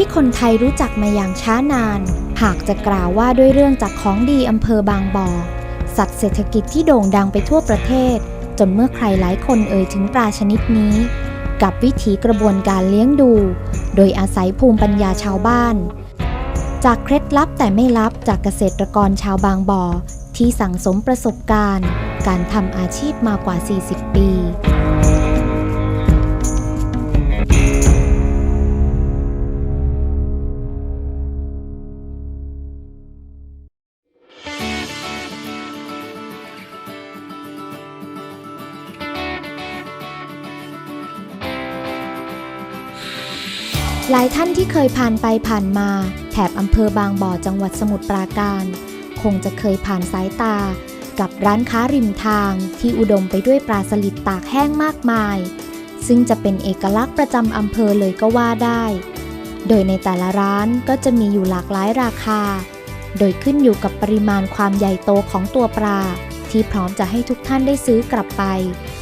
ที่คนไทยรู้จักมาอย่างช้านาน หากจะกล่าวว่าด้วยเรื่องจากของดีอำเภอบางบ่อ สัตว์เศรษฐกิจที่โด่งดังไปทั่วประเทศ จนเมื่อใครหลายคนเอ่ยถึงปลาชนิดนี้ กับวิถีกระบวนการเลี้ยงดู โดยอาศัยภูมิปัญญาชาวบ้าน จากเคล็ดลับแต่ไม่ลับจากเกษตรกรชาวบางบ่อที่สั่งสมประสบการณ์ การทำอาชีพมากว่า 40 ปี ลายท่านที่เคยผ่านไปผ่านมา แถบอำเภอบางบ่อจังหวัดสมุทรปราการ คงจะเคยผ่านสายตา กับร้านค้าริมทางที่อุดมไปด้วยปลาสลิดตากแห้งมากมาย ซึ่งจะเป็นเอกลักษณ์ประจำอำเภอเลยก็ว่าได้ โดยในแต่ละร้านก็จะมีอยู่หลากหลายราคา โดยขึ้นอยู่กับปริมาณความใหญ่โตของตัวปลา ที่พร้อมจะให้ทุกท่านได้ซื้อกลับไป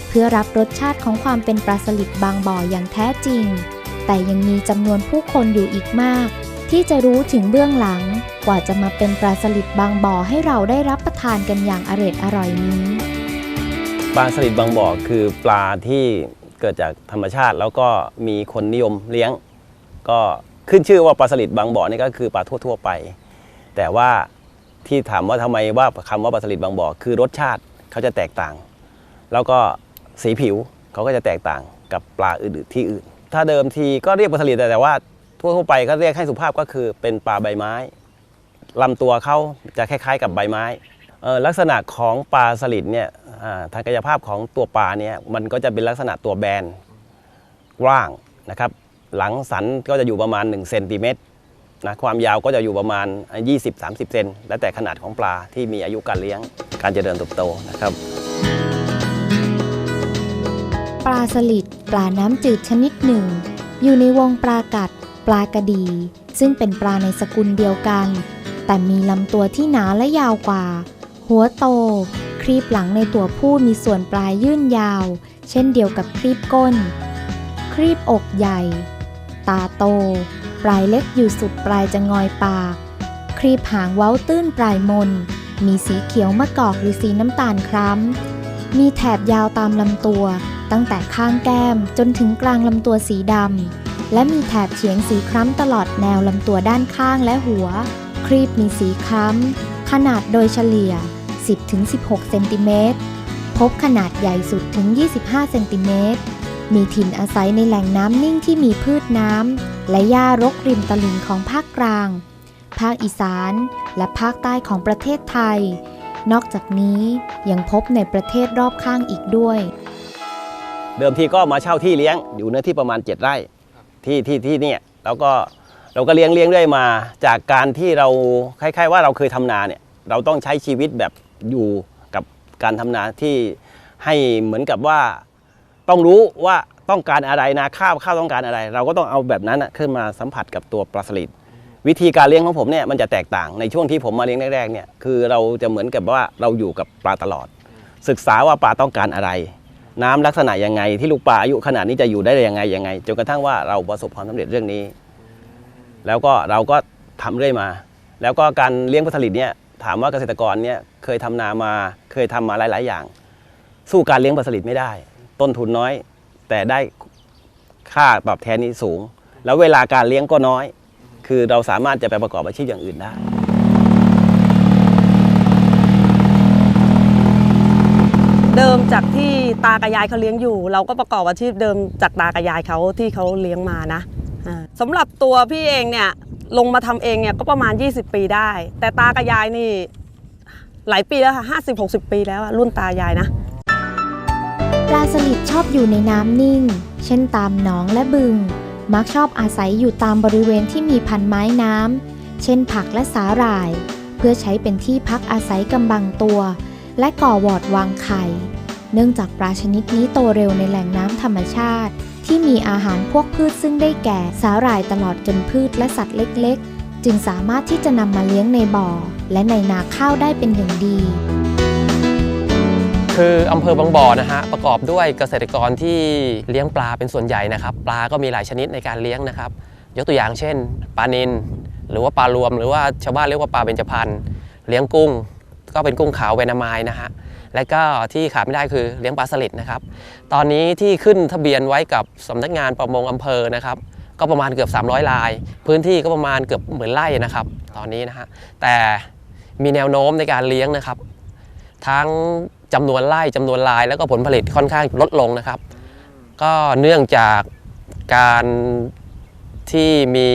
เพื่อรับรสชาติของความเป็นปลาสลิดบางบ่ออย่างแท้จริง แต่ยังมีจำนวนผู้คนอยู่อีกมาก ที่จะรู้ถึงเบื้องหลัง กว่าจะมาเป็นปลาสลิดบางบ่อให้เราได้รับประทานกันอย่างอร็ดอร่อยนี้ ปลาสลิดบางบ่อคือปลาที่เกิดจากธรรมชาติแล้วก็มีคนนิยมเลี้ยง ก็ขึ้นชื่อว่าปลาสลิดบางบ่อนี่ก็คือปลาทั่ว ๆ ไป แต่ว่าที่ถามว่าทำไมว่าคำว่าปลาสลิดบางบ่อคือรสชาติเขาจะแตกต่าง แล้วก็สีผิวเขาก็จะแตกต่างกับปลาอื่นๆที่อื่น ถ้าเดิมทีก็เรียกปลาสลิดแต่แต่ว่าทั่วๆไปก็เรียกให้สุภาพก็คือเป็นปลาใบไม้ลำตัวเขาจะคล้าย ๆ กับใบไม้เออลักษณะของปลาสลิดเนี่ยทางกายภาพของตัวปลาเนี่ยมันก็จะเป็นลักษณะตัวแบนกว้างนะครับ หลังสันก็จะอยู่ประมาณ1เซนติเมตรนะความยาวก็จะอยู่ประมาณ 20-30 เซนแล้วแต่ขนาดของปลาที่มีอายุการเลี้ยงการเจริญเติบโตนะครับ ปลาสลิดปลาน้ำจืดชนิดหนึ่ง อยู่ในวงปลากัด ปลากระดี ซึ่งเป็นปลาในสกุลเดียวกัน แต่มีลำตัวที่หนาและยาวกว่า หัวโต ครีบหลังในตัวผู้มีส่วนปลายยื่นยาว เช่นเดียวกับครีบก้น ครีบอกใหญ่ ตาโต ปลายเล็กอยู่สุดปลายจะงอยปาก ครีบหางเว้าตื้นปลายมน มีสีเขียวมะกอกหรือสีน้ำตาลคล้ำมีแถบยาวตามลำตัว ตั้งแต่ข้างแก้มจนถึงกลางลำตัวสีดำ และมีแถบเฉียงสีคล้ำตลอดแนวลำตัวด้านข้างและหัว ครีบมีสีคล้ำ ขนาดโดยเฉลี่ย 10-16 เซนติเมตร พบขนาดใหญ่สุดถึง 25 เซนติเมตร มีถิ่นอาศัยในแหล่งน้ำนิ่งที่มีพืชน้ำ และหญ้ารกริมตลิ่งของภาคกลาง ภาคอีสาน และภาคใต้ของประเทศไทย นอกจากนี้ยังพบในประเทศรอบข้างอีกด้วย เดิมทีก็มาเช่าที่เลี้ยงอยู่เนื้อที่ประมาณ 7 ไร่ที่ที่ที่เนี่ยแล้วก็เราก็เลี้ยงเลี้ยงเรื่อยมา จากการที่เราคล้ายๆ ว่าเราเคยทำนาเนี่ยเราต้องใช้ชีวิตแบบอยู่กับการทำนาที่ให้เหมือนกับว่าต้องรู้ว่าต้องการอะไรนาข้าวข้าวต้องการอะไร เราก็ต้องเอาแบบนั้นขึ้นมาสัมผัสกับตัวปลาสลิดวิธีการเลี้ยงของผมเนี่ยมันจะแตกต่างในช่วงที่ผมมาเลี้ยงแรกๆเนี่ยคือเราจะเหมือนกับว่าเราอยู่กับปลาตลอด ศึกษาว่าปลาต้องการอะไร น้ำลักษณะยังไง ที่ลูกปลาอายุขนาดนี้จะอยู่ได้ยังไงยังไงจนกระทั่งว่าเราประสบความสำเร็จเรื่องนี้ แล้วก็เราก็ทำเรื่อยมา แล้วก็การเลี้ยงปลาสลิดเนี่ยถามว่าเกษตรกรเนี่ยเคยทำนามาเคยทำมาหลาย ๆ อย่าง สู้การเลี้ยงปลาสลิดไม่ได้ ต้นทุนน้อย แต่ได้ค่าตอบแทนนี้สูง แล้วเวลาการเลี้ยงก็น้อย คือเราสามารถจะไปประกอบอาชีพอย่างอื่นได้ เดิมจากที่ตากับยายเขาเลี้ยงอยู่ เราก็ประกอบอาชีพเดิมจากตากับยายเขาที่เขาเลี้ยงมานะอ่าสำหรับตัวพี่เองเนี่ยลงมาทำเองเนี่ยก็ประมาณ 20 ปีได้ แต่ตากับยายนี่หลายปีแล้วค่ะห้าสิบหกสิบปีแล้วรุ่นตายายนะ ปลาสลิดชอบอยู่ในน้ำนิ่ง เช่นตามหนองและบึง มักชอบอาศัยอยู่ตามบริเวณที่มีพันไม้น้ำเช่นผักและสาหร่าย เพื่อใช้เป็นที่พักอาศัยกำบังตัว และก่อวอดวางไข่ เนื่องจากปลาชนิดนี้โตเร็วในแหล่งน้ำธรรมชาติ ที่มีอาหารพวกพืชซึ่งได้แก่สาหร่ายตลอดจนพืชและสัตว์เล็กๆ จึงสามารถที่จะนำมาเลี้ยงในบ่อ และในนาข้าวได้เป็นอย่างดีคืออำเภอบางบ่อนะฮะประกอบด้วยเกษตรกรที่เลี้ยงปลาเป็นส่วนใหญ่นะครับ ปลาก็มีหลายชนิดในการเลี้ยงนะครับ ยกตัวอย่างเช่น ปลานินหรือว่าปลารวม หรือว่าชาวบ้านเรียกว่าปลาเบญจพรรณเลี้ยงกุ้ง ก็เป็นกุ้งขาวเวนามายนะฮะและก็ที่ขาดไม่ได้คือเลี้ยงปลาสลิดนะครับ ตอนนี้ที่ขึ้นทะเบียนไว้กับสำนักงานประมงอำเภอนะครับก็ประมาณเกือบ 300 ลาย พื้นที่ก็ประมาณเกือบหมื่นไร่นะครับ ตอนนี้นะฮะแต่มีแนวโน้มในการเลี้ยงนะครับ ทั้งจำนวนไร่จำนวนลาย แล้วก็ผลผลิตค่อนข้างลดลงนะครับ ก็เนื่องจากการที่มี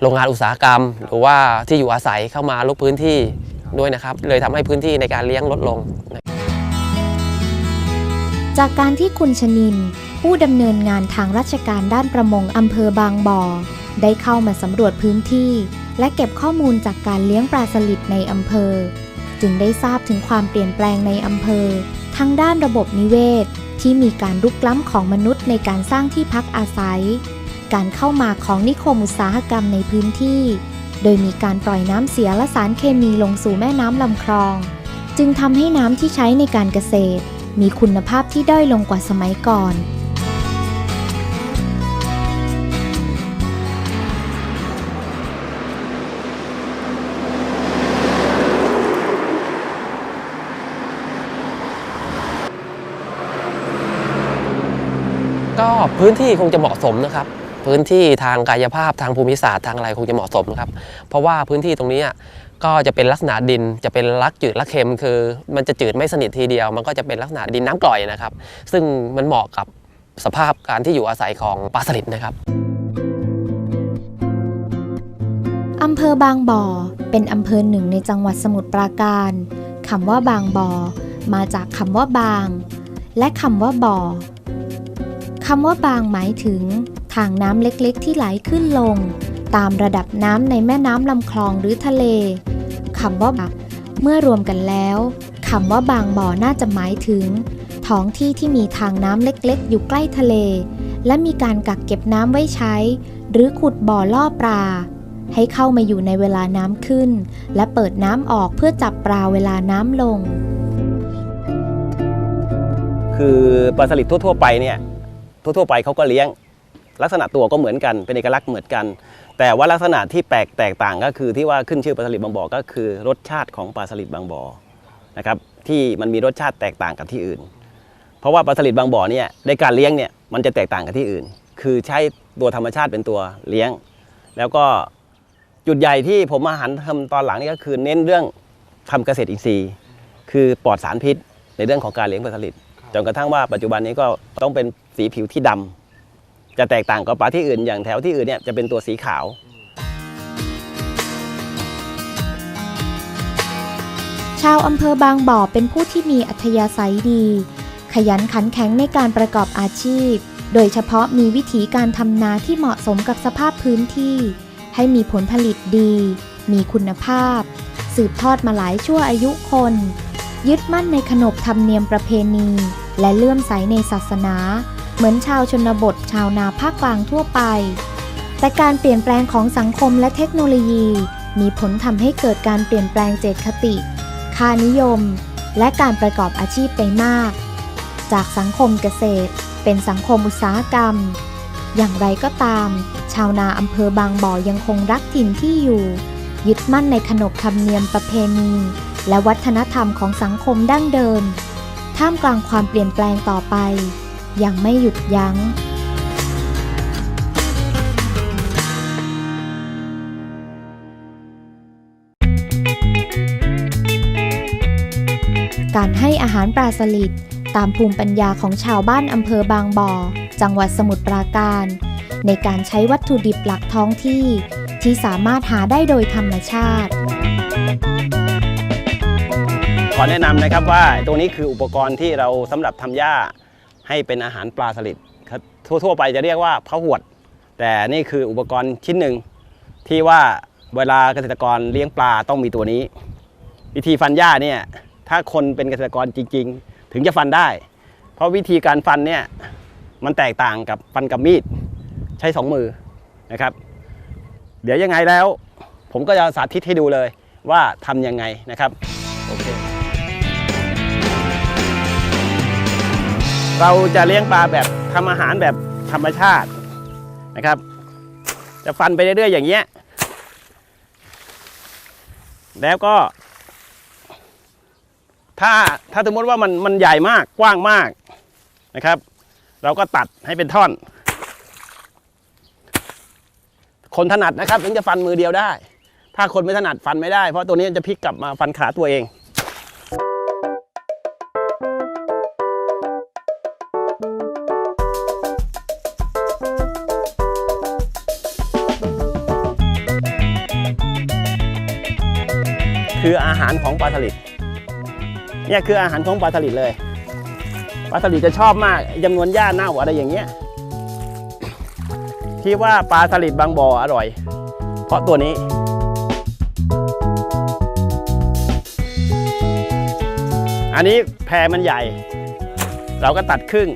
โรงงานอุตสาหกรรม หรือว่าที่อยู่อาศัยเข้ามาลุกพื้นที่ ด้วยนะครับ เลยทำให้พื้นที่ในการเลี้ยงลดลง จากการที่คุณชนิน ผู้ดำเนินงานทางราชการด้านประมงอำเภอบางบ่อ ได้เข้ามาสำรวจพื้นที่ และเก็บข้อมูลจากการเลี้ยงปลาสลิดในอำเภอ จึงได้ทราบถึงความเปลี่ยนแปลงในอำเภอ ทั้งด้านระบบนิเวศ ที่มีการรุกล้ำของมนุษย์ในการสร้างที่พักอาศัย การเข้ามาของนิคมอุตสาหกรรมในพื้นที่ โดยมีการปล่อยน้ำเสียและสารเคมีลงสู่แม่น้ำลำคลอง จึงทำให้น้ำที่ใช้ในการเกษตร มีคุณภาพที่ด้อยลงกว่าสมัยก่อนก็พื้นที่คงจะเหมาะสมนะครับ พื้นที่ทางกายภาพทางภูมิศาสตร์ทางอะไรคงจะเหมาะสมนะครับ เพราะว่าพื้นที่ตรงนี้ก็จะเป็นลักษณะดินจะเป็นลักจืดลักเค็มคือ มันจะจืดไม่สนิททีเดียว มันก็จะเป็นลักษณะดินน้ำกร่อยนะครับ ซึ่งมันเหมาะกับสภาพการที่อยู่อาศัยของปลาสลิดนะครับอำเภอบางบ่อ เป็นอำเภอหนึ่งในจังหวัดสมุทรปราการคำว่าบางบ่อ มาจากคำว่าบาง และคำว่าบ่อคำว่าบางหมายถึง ทางน้ำเล็กๆ ที่ไหลขึ้นลง ตามระดับน้ำในแม่น้ำลำคลองหรือทะเลคำว่าบางเมื่อรวมกันแล้วคำว่าบางบ่อน่าจะหมายถึง ท้องที่ที่มีทางน้ำเล็กๆ อยู่ใกล้ทะเล และมีการกักเก็บน้ำไว้ใช้ หรือขุดบ่อล่อปลา ให้เข้ามาอยู่ในเวลาน้ำขึ้น และเปิดน้ำออกเพื่อจับปลาเวลาน้ำลง คือปลาสลิดทั่วๆไปเนี่ยทั่วๆไปเขาก็เลี้ยง ลักษณะตัวก็เหมือนกันเป็นเอกลักษณ์เหมือนกัน แต่ว่าลักษณะที่แปลกแตกต่างก็คือที่ว่าขึ้นชื่อปลาสลิดบางบ่อก็คือ รสชาติของปลาสลิดบางบ่อนะครับที่มันมีรสชาติแตกต่างกับที่อื่น เพราะว่าปลาสลิดบางบ่อเนี่ยในการเลี้ยงเนี่ยมันจะแตกต่างกับที่อื่น คือใช้ตัวธรรมชาติเป็นตัวเลี้ยง แล้วก็จุดใหญ่ที่ผมมาหันทำตอนหลังนี่ก็คือเน้นเรื่องทำเกษตรอินทรีย์ คือปลอดสารพิษในเรื่องของการเลี้ยงปลาสลิดจนกระทั่งว่าปัจจุบันนี้ก็ต้องเป็นสีผิวที่ดำ จะแตกต่างกับปลาที่อื่นอย่างแถวที่อื่นเนี่ยจะเป็นตัวสีขาว ชาวอำเภอบางบ่อเป็นผู้ที่มีอัธยาศัยดี ขยันขันแข็งในการประกอบอาชีพ โดยเฉพาะมีวิธีการทำนาที่เหมาะสมกับสภาพพื้นที่ ให้มีผลผลิตดี มีคุณภาพ สืบทอดมาหลายชั่วอายุคน ยึดมั่นในขนบธรรมเนียมประเพณี และเลื่อมใสในศาสนา เหมือนชาวชนบทชาวนาภาคกลางทั่วไป แต่การเปลี่ยนแปลงของสังคมและเทคโนโลยี มีผลทำให้เกิดการเปลี่ยนแปลงเจตคติ ค่านิยม และการประกอบอาชีพไปมาก จากสังคมเกษตร เป็นสังคมอุตสาหกรรม อย่างไรก็ตาม ชาวนาอำเภอบางบ่อยังคงรักถิ่นที่อยู่ ยึดมั่นในขนบธรรมเนียมประเพณี และวัฒนธรรมของสังคมดั้งเดิม ท่ามกลางความเปลี่ยนแปลงต่อไป ยังไม่หยุดยัง้ง การให้อาหารปลาสลิดตามภูมิปัญญาของชาวบ้านอำเภอบางบ่อ จังหวัดสมุทรปราการ ในการใช้วัตถุดิบหลักท้องที่ ที่สามารถหาได้โดยธรรมชาติขอแนะนำนะครับว่าตัวนี้คืออุปกรณ์ที่เราสำหรับทำหญ้า ให้เป็นอาหารปลาสลิดทั่วๆไปจะเรียกว่าพะหวด แต่นี่คืออุปกรณ์ชิ้นหนึ่งที่ว่าเวลาเกษตรกรเลี้ยงปลาต้องมีตัวนี้ วิธีฟันหญ้าเนี่ยถ้าคนเป็นเกษตรกรจริง ๆ ถึงจะฟันได้ เพราะวิธีการฟันเนี่ยมันแตกต่างกับฟันกับมีดใช้สองมือนะครับ เดี๋ยวยังไงแล้ว ผมก็จะสาธิตให้ดูเลยว่าทำยังไงนะครับโอเค เราจะเลี้ยงปลาแบบทำอาหารแบบธรรมชาตินะครับ จะฟันไปเรื่อยๆอย่างเงี้ยแล้วก็ ถ้าถ้าสมมติว่ามันมันใหญ่มากกว้างมากนะครับ เราก็ตัดให้เป็นท่อน คนถนัดนะครับถึงจะฟันมือเดียวได้ ถ้าคนไม่ถนัดฟันไม่ได้ เพราะตัวนี้จะพลิกกลับมาฟันขาตัวเอง คืออาหารของปลาสลิดเนี่ยคืออาหารของปลาสลิดเลยปลาสลิดจะชอบมากจำนวนหญ้าเน่าอะไรอย่างเงี้ยที่ว่าปลาสลิดบางบ่ออร่อย เพราะตัวนี้อันนี้แพรมันใหญ่ เราก็ตัดครึ่ง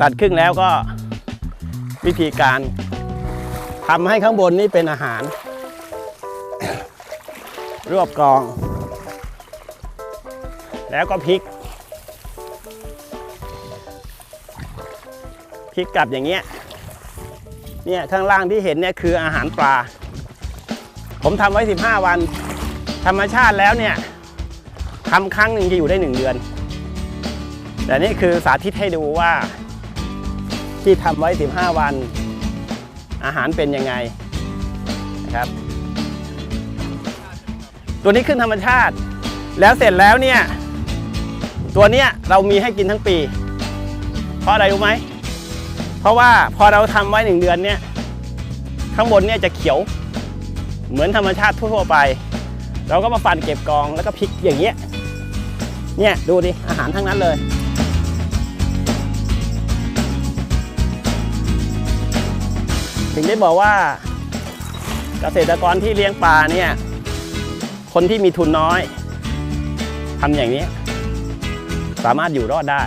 ตัดครึ่งแล้วก็วิธีการทำให้ข้างบนนี่เป็นอาหาร รวบกอง แล้วก็พลิกพลิกกลับอย่างเงี้ยเนี่ยข้างล่างที่เห็นเนี่ยคืออาหารปลา ผมทำไว้ 15 วัน ธรรมชาติแล้วเนี่ยทำครั้งหนึ่งจะอยู่ได้ 1 เดือน แต่นี่คือสาธิตให้ดูว่า ที่ทำไว้ 15 วัน อาหารเป็นยังไงนะครับ ตัวนี้ขึ้นธรรมชาติ แล้วเสร็จแล้วเนี่ย ตัวเนี้ยเรามีให้กินทั้งปี เพราะอะไรรู้ไหม เพราะว่าพอเราทำไว้หนึ่งเดือนเนี่ย ข้างบนเนี่ยจะเขียว เหมือนธรรมชาติทั่วไป เราก็มาฟันเก็บกองแล้วก็พลิกอย่างเงี้ย เนี่ยดูดิอาหารทั้งนั้นเลย ถึงได้บอกว่าเกษตรกรที่เลี้ยงปลาเนี่ยคนที่มีทุนน้อยทำอย่างนี้ สามารถอยู่รอดได้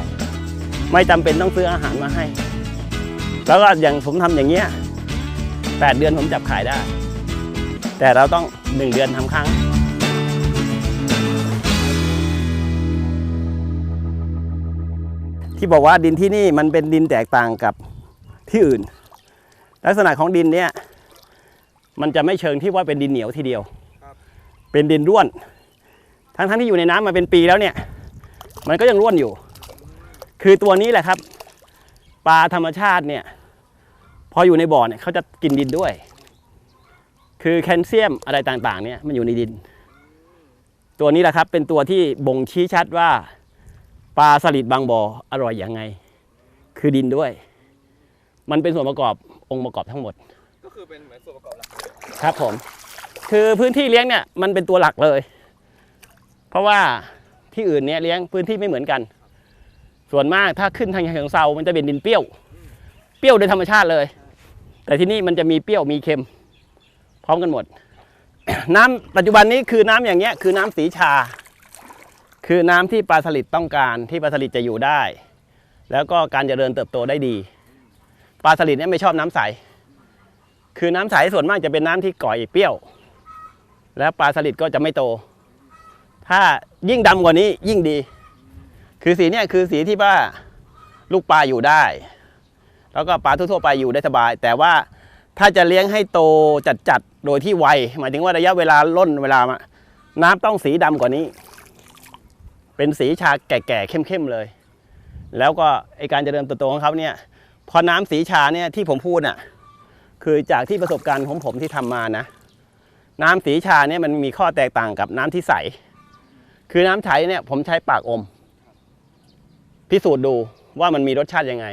ไม่จำเป็นต้องซื้ออาหารมาให้ แล้วก็อย่างผมทำอย่างเงี้ยแปดเดือนผมจับขายได้ แต่เราต้องหนึ่งเดือนทำครั้งที่บอกว่าดินที่นี่มันเป็นดินแตกต่างกับที่อื่น ลักษณะของดินเนี่ยมันจะไม่เชิงที่ว่าเป็นดินเหนียวทีเดียว เป็นดินร่วน ทั้งทั้งที่อยู่ในน้ำมาเป็นปีแล้วเนี่ย มันก็ยังร่วนอยู่ คือตัวนี้แหละครับ ปลาธรรมชาติเนี่ย พออยู่ในบ่อเนี่ยเขาจะกินดินด้วย คือแคลเซียมอะไรต่างๆ เนี่ยมันอยู่ในดิน ตัวนี้แหละครับ เป็นตัวที่บ่งชี้ชัดว่า ปลาสลิดบางบ่ออร่อยอย่างไง คือดินด้วย มันเป็นส่วนประกอบ องค์ประกอบทั้งหมด ก็คือเป็นเหมือนส่วนประกอบหลักครับผม คือพื้นที่เลี้ยงเนี่ยมันเป็นตัวหลักเลย เพราะว่าที่อื่นเนี่ยเลี้ยงพื้นที่ไม่เหมือนกัน ส่วนมากถ้าขึ้นทางเชิงเซามันจะเป็นดินเปรี้ยว เปรี้ยวโดยธรรมชาติเลย แต่ที่นี่มันจะมีเปรี้ยวมีเค็ม พร้อมกันหมด น้ำปัจจุบันนี้คือน้ำอย่างเงี้ยคือน้ำสีชา คือน้ำที่ปลาสลิดต้องการที่ปลาสลิดจะอยู่ได้ แล้วก็การเจริญเติบโตได้ดี ปลาสลิดเนี่ยไม่ชอบน้ำใส คือน้ำใสส่วนมากจะเป็นน้ำที่ก่อยเปรี้ยว แล้วปลาสลิดก็จะไม่โต ถ้ายิ่งดำกว่านี้ยิ่งดี คือสีเนี่ยคือสีที่ว่าลูกปลาอยู่ได้ แล้วก็ปลาทั่วๆไปอยู่ได้สบาย แต่ว่าถ้าจะเลี้ยงให้โตจัดๆ โดยที่ไว หมายถึงว่าระยะเวลาล่นเวลามาน้ำต้องสีดำกว่านี้ เป็นสีชาแก่ๆเข้มๆเลย แล้วก็ไอการเจริญเติบโตของเขาเนี่ย พอน้ำสีชาเนี่ยที่ผมพูดน่ะ คือจากที่ประสบการณ์ของผมที่ทำมานะ น้ำสีชาเนี่ยมันมีข้อแตกต่างกับน้ำที่ใส คือน้ำใสเนี่ย ผมใช้ปากอม พิสูจน์ดูว่ามันมีรสชาติยังไง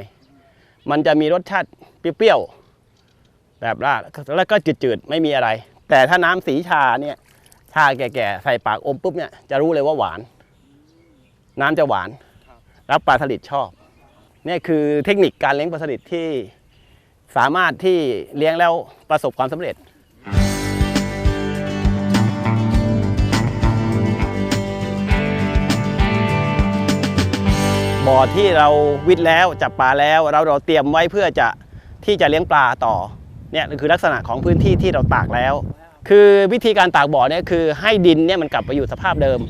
มันจะมีรสชาติเปรี้ยวๆแบบว่าแล้วก็จืดๆไม่มีอะไร แต่ถ้าน้ำสีชาเนี่ยชาแก่ๆใส่ปากอมปุ๊บเนี่ยจะรู้เลยว่าหวาน น้ำจะหวาน แล้วปลาสลิดชอบ นี่คือเทคนิคการเลี้ยงปลาสลิดที่สามารถที่เลี้ยงแล้วประสบความสำเร็จ บ่อที่เราวิทย์แล้วจับปลาแล้วเราเราเตรียมไว้เพื่อจะที่จะเลี้ยงปลาต่อเนี่ยคือลักษณะของพื้นที่ที่เราตากแล้ว คือวิธีการตากบ่อเนี่ยคือให้ดินเนี่ยมันกลับไปอยู่สภาพเดิม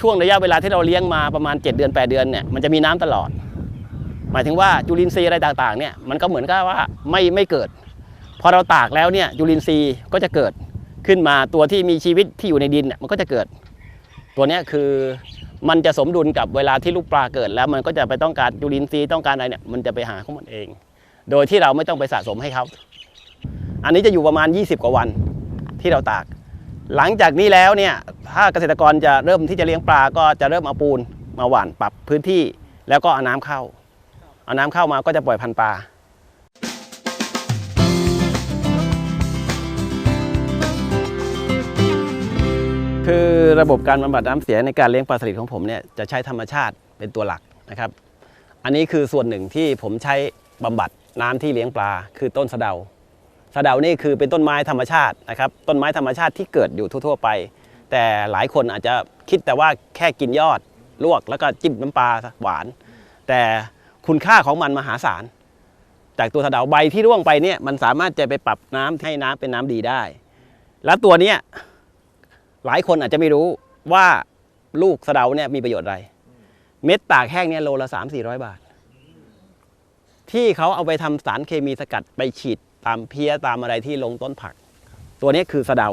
ช่วงระยะเวลาที่เราเลี้ยงมาประมาณ 7 เดือน 8 เดือนเนี่ยมันจะมีน้ำตลอด หมายถึงว่าจุลินทรีย์อะไรต่างๆเนี่ยมันก็เหมือนกับว่าไม่ไม่เกิด พอเราตากแล้วเนี่ยจุลินทรีย์ก็จะเกิดขึ้นมาตัวที่มีชีวิตที่อยู่ในดินเนี่ยมันก็จะเกิด ตัวนี้คือมันจะสมดุลกับเวลาที่ลูกปลาเกิด แล้วมันก็จะไปต้องการจุลินทรีย์ต้องการอะไรเนี่ยมันจะไปหาของมันเอง โดยที่เราไม่ต้องไปสะสมให้เขาอันนี้จะอยู่ประมาณ 20 กว่าวันที่เราตาก หลังจากนี้แล้วเนี่ยถ้าเกษตรกรจะเริ่มที่จะเลี้ยงปลาก็จะเริ่มเอาปูนมาหว่านปรับพื้นที่แล้วก็เอาน้ำเข้า เอาน้ำเข้ามาก็จะปล่อยพันปลาคือระบบการบำบัดน้ำเสียในการเลี้ยงปลาสลิดของผมเนี่ยจะใช้ธรรมชาติเป็นตัวหลักนะครับ อันนี้คือส่วนหนึ่งที่ผมใช้บำบัดน้ำที่เลี้ยงปลา คือต้นสะเดาสะเดานี่คือเป็นต้นไม้ธรรมชาตินะครับ ต้นไม้ธรรมชาติที่เกิดอยู่ทั่วๆไป แต่หลายคนอาจจะคิดแต่ว่าแค่กินยอดลวกแล้วก็จิ้มน้ำปลาหวาน แต่ คุณค่าของมันมหาศาล จากตัวสะเดาใบที่ร่วงไปเนี่ยมันสามารถจะไปปรับน้ำให้น้ำเป็นน้ำดีได้ แล้วตัวเนี้ยหลายคนอาจจะไม่รู้ว่าลูกสะเดาเนี่ยมีประโยชน์อะไร เม็ดตากแห้งเนี่ยโลละ3 4 0 0บาท ที่เขาเอาไปทำสารเคมีสกัดไปฉีดตามเพี้ยตามอะไรที่ลงต้นผัก ตัวนี้คือสะเดา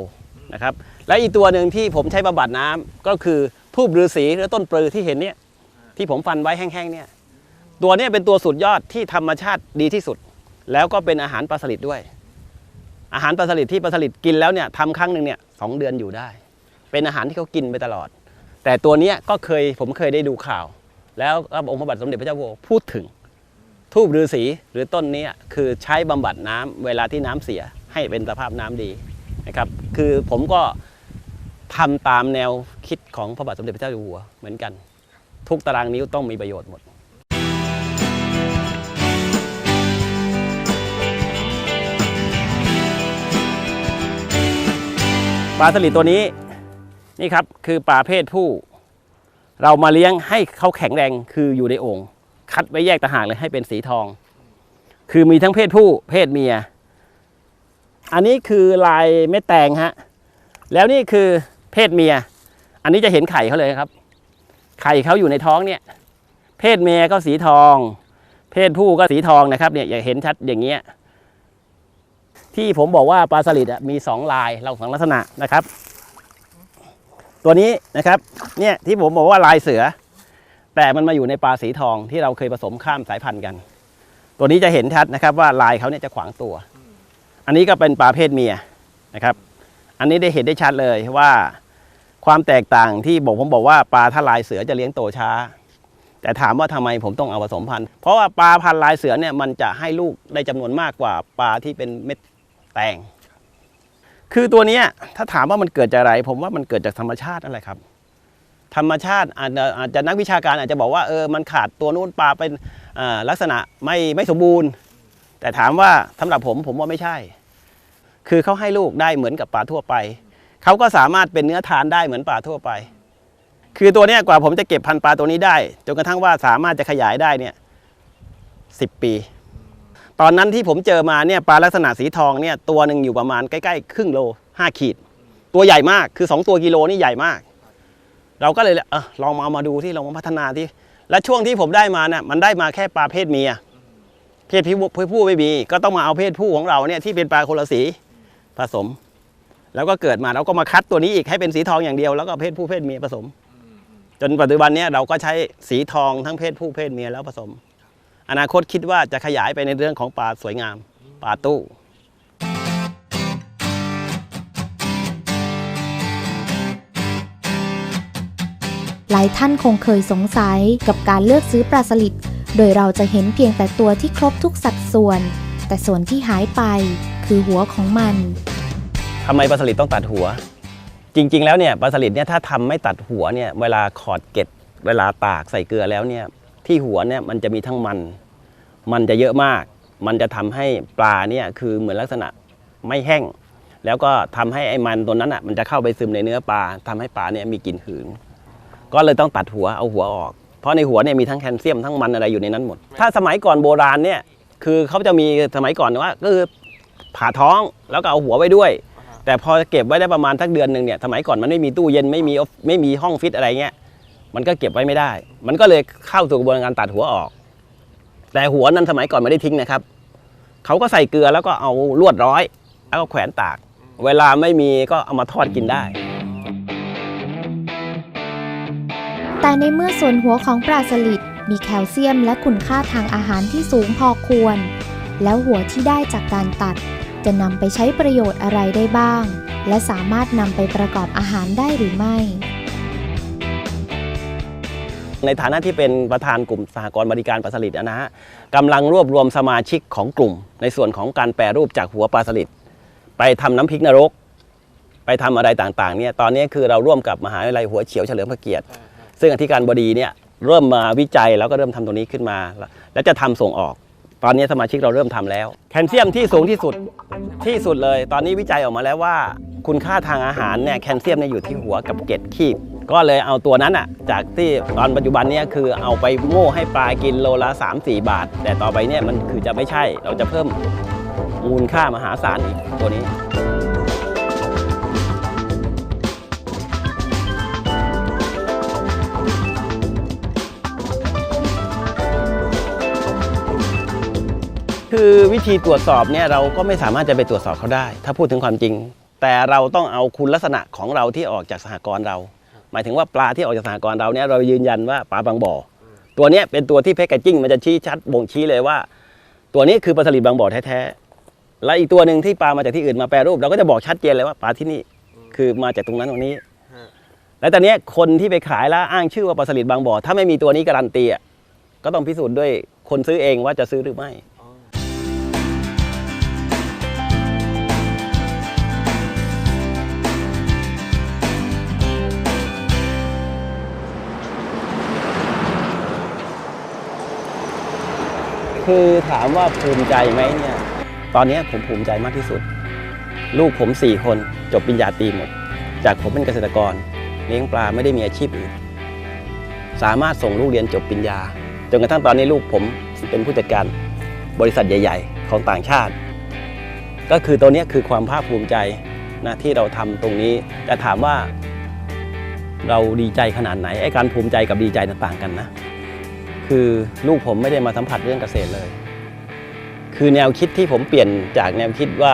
นะครับ และอีกตัวหนึ่งที่ผมใช้บำบัดน้ำก็คือทูบฤาษีหรือต้นปลือที่เห็นเนี่ยที่ผมฟันไว้แห้งๆเนี่ย ตัวนี้เป็นตัวสุดยอดที่ธรรมชาติดีที่สุด แล้วก็เป็นอาหารปลาสลิดด้วย อาหารปลาสลิดที่ปลาสลิดกินแล้วเนี่ยทำครั้งหนึ่งเนี่ยสองเดือนอยู่ได้ เป็นอาหารที่เขากินไปตลอด แต่ตัวนี้ก็เคยผมเคยได้ดูข่าว แล้วองค์พระบาทสมเด็จพระเจ้าอยู่หัวพูดถึงทูบฤาษีหรือต้นนี้คือใช้บำบัดน้ำเวลาที่น้ำเสียให้เป็นสภาพน้ำดีนะครับ คือผมก็ทำตามแนวคิดของพระบาทสมเด็จพระเจ้าอยู่หัวเหมือนกัน ทุกตารางนิ้วต้องมีประโยชน์หมด ปลาสลิดตัวนี้นี่ครับคือปลาเพศผู้ เรามาเลี้ยงให้เขาแข็งแรงคืออยู่ในโอ่งคัดไว้แยกต่างหากเลยให้เป็นสีทอง คือมีทั้งเพศผู้เพศเมีย อันนี้คือลายเม็ดแตงฮะแล้วนี่คือเพศเมีย อันนี้จะเห็นไข่เขาเลยครับ ไข่เขาอยู่ในท้องเนี่ย เพศเมียก็สีทอง เพศผู้ก็สีทองนะครับเนี่ยอย่าเห็นชัดอย่างเงี้ย ที่ผมบอกว่าปลาสลิดมีสองลายเราสองลักษณะนะครับ ตัวนี้นะครับเนี่ยที่ผมบอกว่าลายเสือ แต่มันมาอยู่ในปลาสีทองที่เราเคยผสมข้ามสายพันธุ์กัน ตัวนี้จะเห็นชัดนะครับว่าลายเขาเนี่ยจะขวางตัว อันนี้ก็เป็นปลาเพศเมียนะครับ อันนี้ได้เห็นได้ชัดเลยว่าความแตกต่างที่บอกผมบอกว่าปลาถ้าลายเสือจะเลี้ยงโตช้า แต่ถามว่าทำไมผมต้องเอาผสมพันธุ์เพราะว่าปลาพันธุ์ลายเสือเนี่ยมันจะให้ลูกได้จำนวนมากกว่าปลาที่เป็นเม็ด แตงคือตัวนี้ถ้าถามว่ามันเกิดจากอะไร ผมว่ามันเกิดจากธรรมชาตินั่นแหละครับ ธรรมชาติอาจจะอาจจะนักวิชาการอาจจะบอกว่าเออมันขาดตัวนู้นปลาเป็นลักษณะไม่ไม่สมบูรณ์ แต่ถามว่าสำหรับผมผมว่าไม่ใช่ คือเขาให้ลูกได้เหมือนกับปลาทั่วไปเขาก็สามารถเป็นเนื้อทานได้เหมือนปลาทั่วไป คือตัวนี้กว่าผมจะเก็บพันปลาตัวนี้ได้จนกระทั่งว่าสามารถจะขยายได้เนี่ยสิปี ตอนนั้นที่ผมเจอมาเนี่ยปลาลักษณะสีทองเนี่ยตัวหนึ่งอยู่ประมาณใกล้ๆครึ่งโลห้าขีด ตัวใหญ่มากคือ 2 ตัวกิโลนี่ใหญ่มาก เราก็เลยเออลองมาเอามาดูที่ลองมาพัฒนาที่ และช่วงที่ผมได้มาเนี่ยมันได้มาแค่ปลาเพศเมีย เพศผู้เพศผู้ไม่มีก็ต้องมาเอาเพศผู้ของเราเนี่ยที่เป็นปลาคนละสีผสม แล้วก็เกิดมาเราก็มาคัดตัวนี้อีกให้เป็นสีทองอย่างเดียวแล้วก็เพศผู้เพศเมียผสม จนปัจจุบันเนี้เราก็ใช้สีทองทั้งเพศผู้เพศเมียแล้วผสม อนาคตคิดว่าจะขยายไปในเรื่องของปลาสวยงามปลาตู้หลายท่านคงเคยสงสัยกับการเลือกซื้อปลาสลิด โดยเราจะเห็นเพียงแต่ตัวที่ครบทุกสัดส่วน แต่ส่วนที่หายไปคือหัวของมัน ทำไมปลาสลิดต้องตัดหัว จริง ๆ แล้วเนี่ยปลาสลิดเนี่ยถ้าทำไม่ตัดหัวเนี่ยเวลาขอดเกล็ดเวลาตากใส่เกลือแล้วเนี่ย ที่หัวเนี่ยมันจะมีทั้งมัน มันจะเยอะมาก มันจะทำให้ปลาเนี่ยคือเหมือนลักษณะไม่แห้ง แล้วก็ทำให้ไอ้มันตัวนั้นอะมันจะเข้าไปซึมในเนื้อปลาทำให้ปลาเนี่ยมีกลิ่นหืน ก็เลยต้องตัดหัวเอาหัวออก เพราะในหัวเนี่ยมีทั้งแคลเซียมทั้งมันอะไรอยู่ในนั้นหมด ถ้าสมัยก่อนโบราณเนี่ยคือเขาจะมีสมัยก่อนว่าก็คือผ่าท้องแล้วก็เอาหัวไว้ด้วย แต่พอเก็บไว้ได้ประมาณทักเดือนหนึ่งเนี่ยสมัยก่อนมันไม่มีตู้เย็นไม่มีไม่มีห้องฟิตอะไรเงี้ย มันก็เก็บไว้ไม่ได้ มันก็เลยเข้าสู่กระบวนการตัดหัวออก แต่หัวนั้นสมัยก่อนไม่ได้ทิ้งนะครับ เขาก็ใส่เกลือแล้วก็เอาลวดร้อย แล้วก็แขวนตาก เวลาไม่มีก็เอามาทอดกินได้ แต่ในเมื่อส่วนหัวของปลาสลิดมีแคลเซียมและคุณค่าทางอาหารที่สูงพอควร แล้วหัวที่ได้จากการตัด จะนำไปใช้ประโยชน์อะไรได้บ้าง และสามารถนำไปประกอบอาหารได้หรือไม่ ในฐานะที่เป็นประธานกลุ่มสหกรณ์บริการปลาสลิดนะฮะกำลังรวบรวมสมาชิกของกลุ่ม ในส่วนของการแปรรูปจากหัวปลาสลิดไปทำน้ำพริกนรก ไปทำอะไรต่างๆเนี่ยตอนนี้คือเราร่วมกับมหาวิทยาลัยหัวเฉียวเฉลิมพระเกียรติ ซึ่งอธิการบดีเนี่ยเริ่มมาวิจัยแล้วก็เริ่มทำตรงนี้ขึ้นมา แล้วจะทำส่งออก ตอนนี้สมาชิกเราเริ่มทำแล้ว แคลเซียมที่สูงที่สุดที่สุดเลย ตอนนี้วิจัยออกมาแล้วว่า คุณค่าทางอาหารเนี่ยแคลเซียมเนี่ยอยู่ที่หัวกับเกล็ดคีบก็เลยเอาตัวนั้นอะ จากที่ตอนปัจจุบันเนี่ยคือเอาไปโม่ให้ปลากินโลละ 3-4 บาท แต่ต่อไปเนี่ยมันคือจะไม่ใช่เราจะเพิ่มมูลค่ามหาศาลอีกตัวนี้ คือวิธีตรวจสอบเนี่ยเราก็ไม่สามารถจะไปตรวจสอบเขาได้ ถ้าพูดถึงความจริง แต่เราต้องเอาคุณลักษณะของเราที่ออกจากสหกรณ์เรา หมายถึงว่าปลาที่ออกจากสหกรณ์เราเนี่ยเรายืนยันว่าปลาบางบ่อ ตัวเนี้ยเป็นตัวที่แพคเกจิ้งมันจะชี้ชัดบ่งชี้เลยว่า ตัวนี้คือปลาสลิดบางบ่อแท้ๆและอีกตัวหนึ่งที่ปลามาจากที่อื่นมาแปรรูป เราก็จะบอกชัดเจนเลยว่าปลาที่นี่คือมาจากตรงนั้นตรงนี้ และตอนนี้คนที่ไปขายแล้วอ้างชื่อว่าปลาสลิดบางบ่อถ้าไม่มีตัวนี้การันตีอะก็ต้องพิสูจน์ด้วยคนซื้อเองว่าจะซื้อหรือไม่ คือถามว่าภูมิใจไหมเนี่ย ตอนนี้ผมภูมิใจมากที่สุด ลูกผมสี่คนจบปริญญาตรีหมด จากผมเป็นเกษตรกร เลี้ยงปลาไม่ได้มีอาชีพอื่นสามารถส่งลูกเรียนจบปริญญา จนกระทั่งตอนนี้ลูกผมเป็นผู้จัดการบริษัทใหญ่ ๆ ของต่างชาติ ก็คือตัวนี้คือความภาคภูมิใจนะที่เราทำตรงนี้แต่ถามว่า เราดีใจขนาดไหนไอ้การภูมิใจกับดีใจต่างกันนะ คือลูกผมไม่ได้มาสัมผัสเรื่องเกษตรเลยคือแนวคิดที่ผมเปลี่ยนจากแนวคิดว่า